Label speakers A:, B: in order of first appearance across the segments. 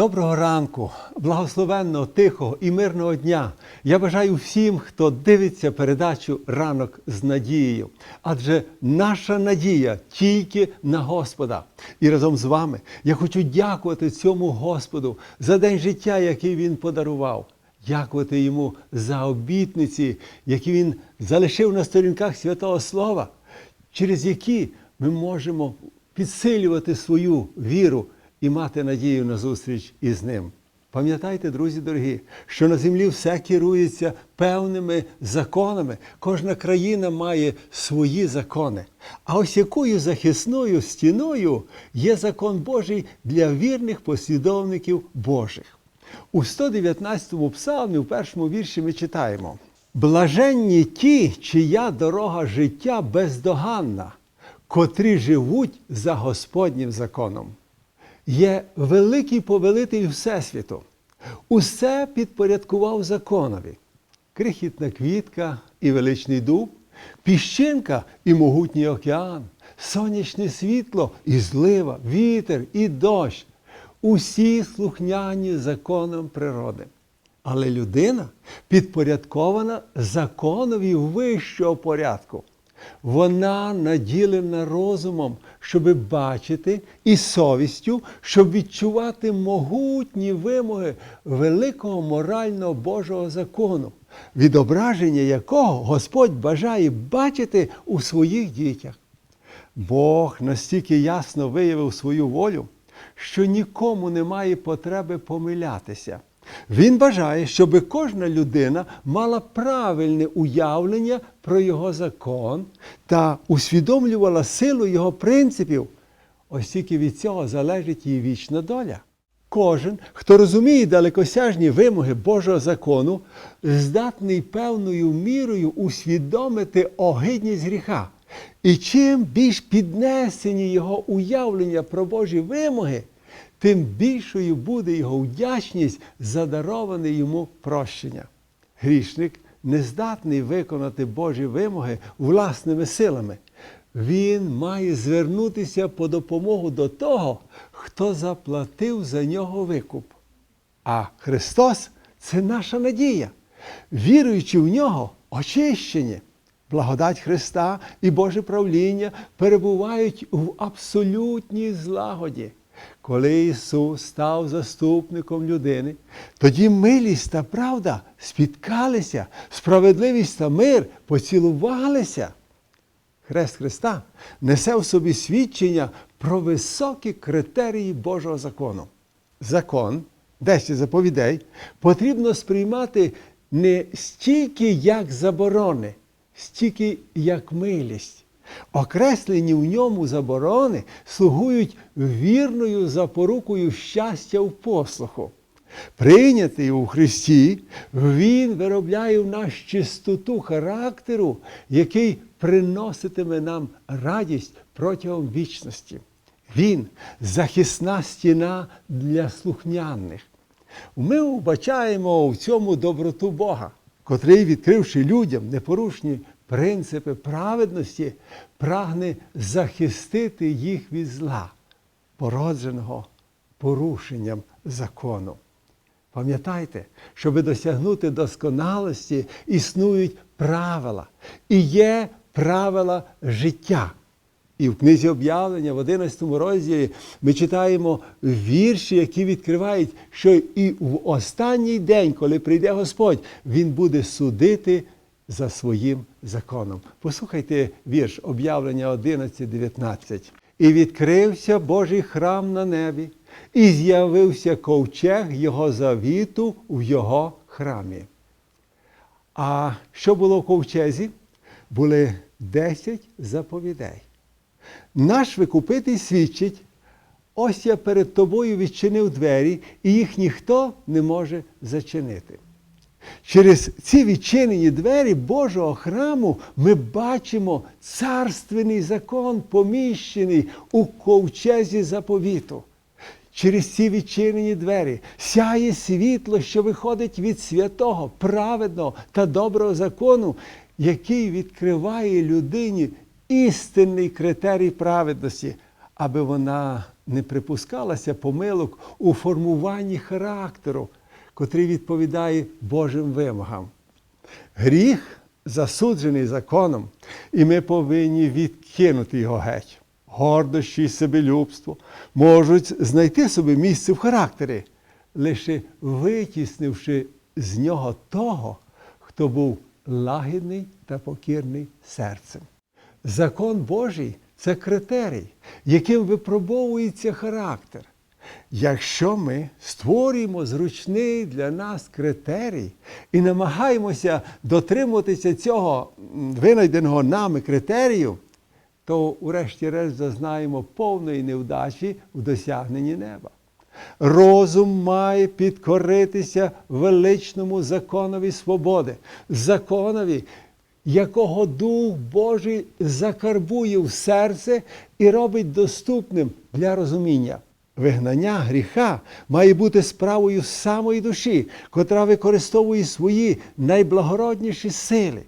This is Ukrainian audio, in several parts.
A: Доброго ранку, благословенного, тихого і мирного дня. Я бажаю всім, хто дивиться передачу ранок з надією. Адже наша надія тільки на Господа. І разом з вами я хочу дякувати цьому Господу за день життя, який Він подарував. Дякувати йому за обітниці, які він залишив на сторінках святого Слова, через які ми можемо підсилювати свою віру і мати надію на зустріч із ним. Пам'ятайте, друзі дорогі, що на землі все керується певними законами. Кожна країна має свої закони. А ось якою захисною стіною є закон Божий для вірних послідовників Божих. У 119-му псалмі, в першому вірші, ми читаємо: Блаженні ті, чия дорога життя бездоганна, котрі живуть за Господнім законом. Є великий повелитель Всесвіту. Усе підпорядкував законові. Крихітна квітка і величний дуб, піщинка і могутній океан, сонячне світло і злива, вітер і дощ. Усі слухняні законам природи. Але людина підпорядкована законові вищого порядку. Вона наділена розумом, щоб бачити, і совістю, щоб відчувати могутні вимоги великого морального Божого закону, відображення якого Господь бажає бачити у своїх дітях. Бог настільки ясно виявив свою волю, що нікому немає потреби помилятися. Він бажає, щоб кожна людина мала правильне уявлення про його закон та усвідомлювала силу його принципів. Ось тільки від цього залежить її вічна доля. Кожен, хто розуміє далекосяжні вимоги Божого закону, здатний певною мірою усвідомити огидність гріха. І чим більш піднесені його уявлення про Божі вимоги, тим більшою буде його вдячність за дароване йому прощення. Грішник не здатний виконати Божі вимоги власними силами. Він має звернутися по допомогу до того, хто заплатив за нього викуп. А Христос це наша надія. Віруючи в нього, очищені. Благодать Христа і Боже правління перебувають в абсолютній злагоді. Коли Ісус став заступником людини, тоді милість та правда спіткалися, справедливість та мир поцілувалися. Хрест Христа несе в собі свідчення про високі критерії Божого закону. Закон, 10 заповідей, потрібно сприймати не стільки як заборони, стільки як милість. Окреслені в ньому заборони слугують вірною запорукою щастя в послуху. Прийнятий у Христі, Він виробляє в нас чистоту характеру, який приноситиме нам радість протягом вічності. Він захисна стіна для слухняних. Ми вбачаємо в цьому доброту Бога, котрий, відкривши людям непорушні принципи праведності, прагне захистити їх від зла, породженого порушенням закону. Пам'ятайте, щоб досягнути досконалості, існують правила. І є правила життя. І в книзі об'явлення в 11 розділі ми читаємо вірші, які відкривають, що і в останній день, коли прийде Господь, Він буде судити за своїм законом. Послухайте вірш об'явлення 11.19. І відкрився Божий храм на небі, і з'явився ковчег Його завіту в Його храмі. А що було в ковчезі? Були 10 заповідей. Наш викупитель свідчить, ось я перед тобою відчинив двері, і їх ніхто не може зачинити. Через ці відчинені двері Божого храму ми бачимо царственний закон, поміщений у ковчезі заповіту. Через ці відчинені двері сяє світло, що виходить від святого, праведного та доброго закону, який відкриває людині істинний критерій праведності, аби вона не припускалася помилок у формуванні характеру, котрий відповідає Божим вимогам. Гріх засуджений законом, і ми повинні відкинути його геть. Гордощі і себелюбство можуть знайти собі місце в характері, лише витіснивши з нього того, хто був лагідний та покірний серцем. Закон Божий це критерій, яким випробовується характер. Якщо ми створюємо зручний для нас критерій і намагаємося дотримуватися цього винайденого нами критерію, то урешті-решт зазнаємо повної невдачі в досягненні неба. Розум має підкоритися величному законові свободи, законові, якого Дух Божий закарбує в серце і робить доступним для розуміння. Вигнання гріха має бути справою самої душі, котра використовує свої найблагородніші сили.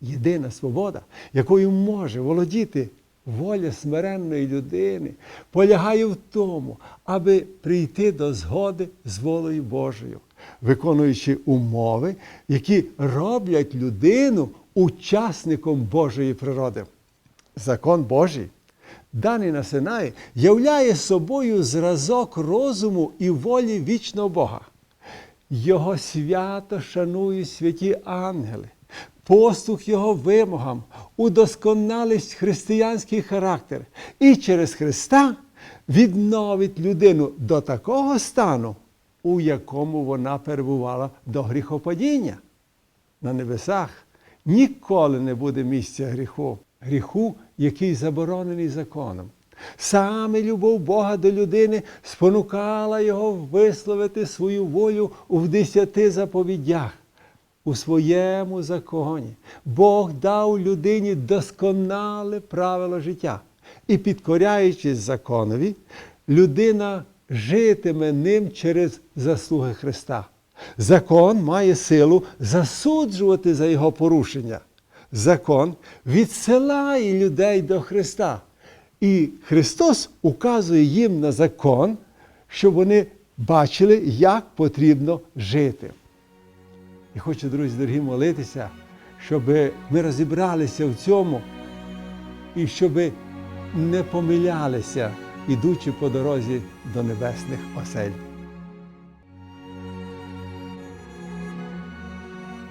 A: Єдина свобода, якою може володіти воля смиренної людини, полягає в тому, аби прийти до згоди з волею Божою, виконуючи умови, які роблять людину учасником Божої природи. Закон Божий, даний на Синаї, являє собою зразок розуму і волі вічного Бога. Його свято шанують святі ангели, послух Його вимогам, удосконалість християнський характер і через Христа відновить людину до такого стану, у якому вона перебувала до гріхопадіння. На небесах ніколи не буде місця гріху, гріху, який заборонений законом. Саме любов Бога до людини спонукала його висловити свою волю в десяти заповідях. У своєму законі Бог дав людині досконале правило життя. І підкоряючись законові, людина житиме ним через заслуги Христа. Закон має силу засуджувати за його порушення. Закон відсилає людей до Христа. І Христос указує їм на закон, щоб вони бачили, як потрібно жити. І хочу, друзі, дорогі, молитися, щоб ми розібралися в цьому і щоб не помилялися, ідучи по дорозі до небесних осель.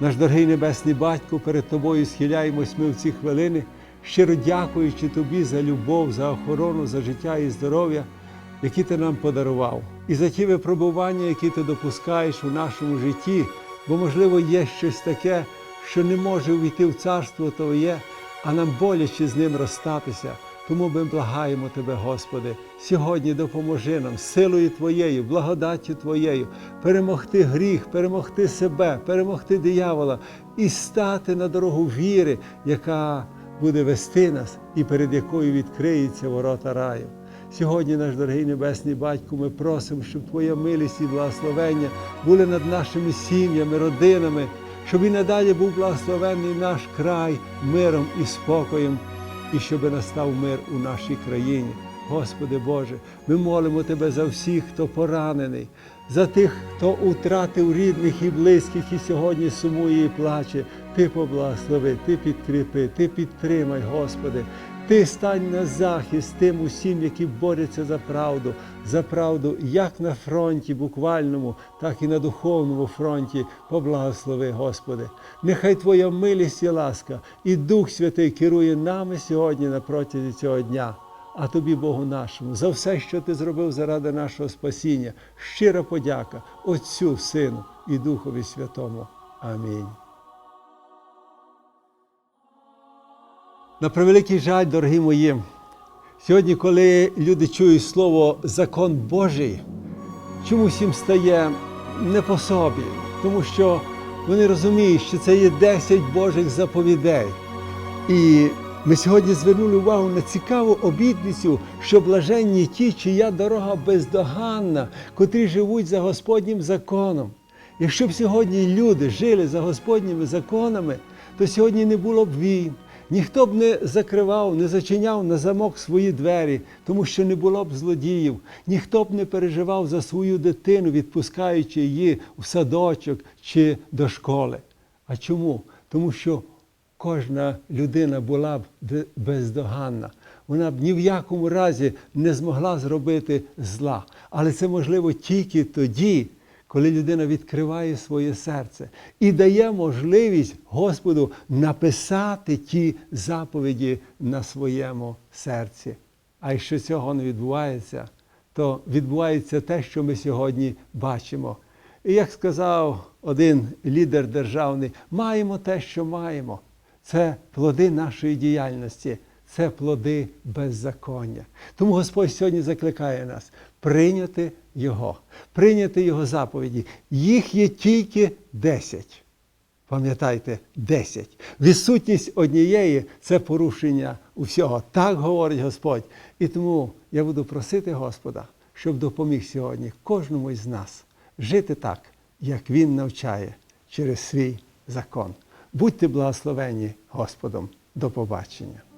A: Наш дорогий Небесний Батько, перед Тобою схиляємось ми в ці хвилини, щиро дякуючи Тобі за любов, за охорону, за життя і здоров'я, які Ти нам подарував, і за ті випробування, які ти допускаєш у нашому житті, бо, можливо, є щось таке, що не може увійти в царство Твоє, а нам боляче з ним розстатися. Тому ми благаємо Тебе, Господи, сьогодні допоможи нам силою Твоєю, благодаттю Твоєю перемогти гріх, перемогти себе, перемогти диявола і стати на дорогу віри, яка буде вести нас і перед якою відкриються ворота раю. Сьогодні, наш дорогий Небесний Батько, ми просимо, щоб Твоя милість і благословення були над нашими сім'ями, родинами, щоб і надалі був благословений наш край миром і спокоєм і щоб настав мир у нашій країні. Господи Боже, ми молимо Тебе за всіх, хто поранений, за тих, хто втратив рідних і близьких, і сьогодні сумує і плаче. Ти поблагослови, Ти підкріпи, Ти підтримай, Господи. Ти стань на захист тим усім, які борються за правду, за правду як на фронті буквальному, так і на духовному фронті. Поблагослови, Господи. Нехай Твоя милість і ласка і Дух Святий керує нами сьогодні на протязі цього дня. А тобі, Богу нашому, за все, що ти зробив заради нашого спасіння. Щира подяка Отцю, Сину і Духові Святому. Амінь. На превеликий жаль, дорогі мої, сьогодні, коли люди чують слово закон Божий, чомусь їм стає не по собі, тому що вони розуміють, що це є 10 Божих заповідей. І ми сьогодні звернули увагу на цікаву обітницю, що блаженні ті, чия дорога бездоганна, котрі живуть за Господнім законом. Якщо б сьогодні люди жили за Господніми законами, то сьогодні не було б війн, Ніхто б не закривав, не зачиняв на замок свої двері, тому що не було б злодіїв. Ніхто б не переживав за свою дитину, відпускаючи її в садочок чи до школи. А чому? Тому що кожна людина була б бездоганна. Вона б ні в якому разі не змогла зробити зла. Але це можливо тільки тоді, коли людина відкриває своє серце і дає можливість Господу написати ті заповіді на своєму серці. А якщо цього не відбувається, то відбувається те, що ми сьогодні бачимо. І як сказав один лідер державний, маємо те, що маємо. Це плоди нашої діяльності, це плоди беззаконня. Тому Господь сьогодні закликає нас прийняти Його, прийняти Його заповіді. Їх є тільки десять. Пам'ятайте, 10. Відсутність однієї це порушення усього. Так говорить Господь. І тому я буду просити Господа, щоб допоміг сьогодні кожному із нас жити так, як Він навчає через свій закон. Будьте благословені Господом. До побачення.